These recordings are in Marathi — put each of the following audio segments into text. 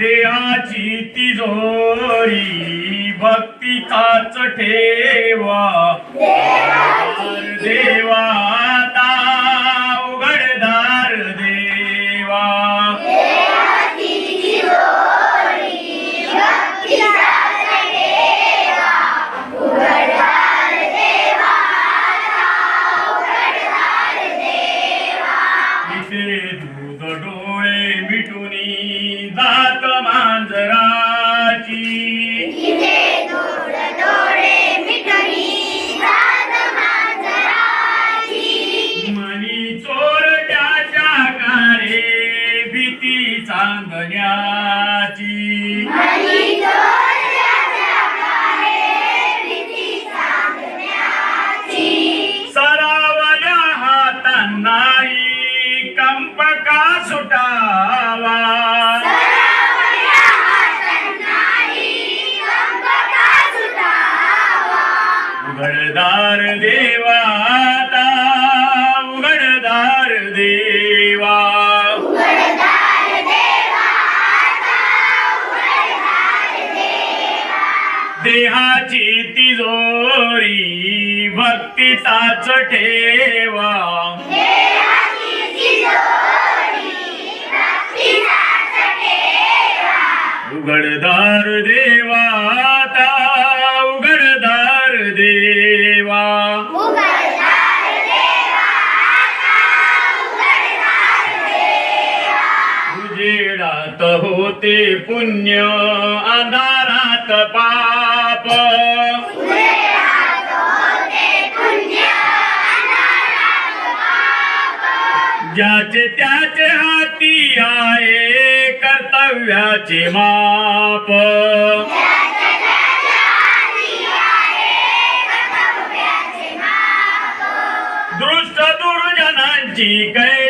देहाची तिजोरी भक्तीचाच ठेवा. भीती चांदण्याची सरावल्या हातांनाही कंपका सुटावा. उघडदार देवा उघडदार देवा देहाची तिजोरी भक्तीचाच ठेवा. उघडदार देवा उघडदार देवा. उजेडात होते पुण्य अंधारात पाप ज्याचे त्याचे हाती आहे कर्तव्याचे माप. दृष्ट दुर्जनांची कै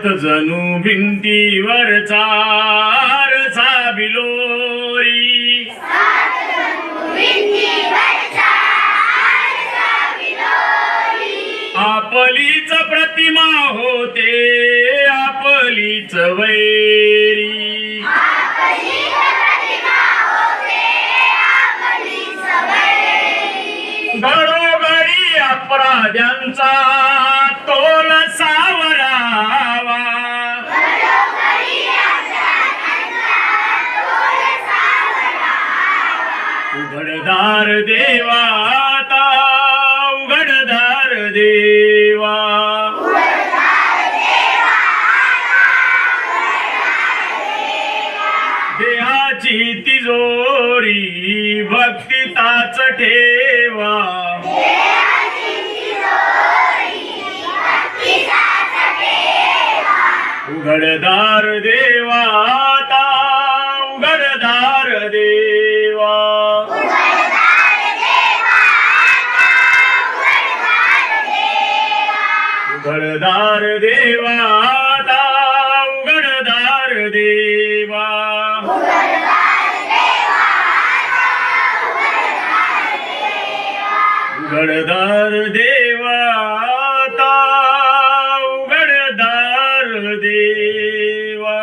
स्वार्थ जणू भिंतीवरचा आरसा बिलोरी आपलीच प्रतिमा होते आपलीच वैरी. घडोघडी अपराध्यांचा उघडदार देवा आता उघडदार देवा. देहाची तिजोरी भक्तीताच ठेवा. उघडदार देवा. उघडदार देवा उघडदार देवा. उघडदार देवा उघडदार देवा.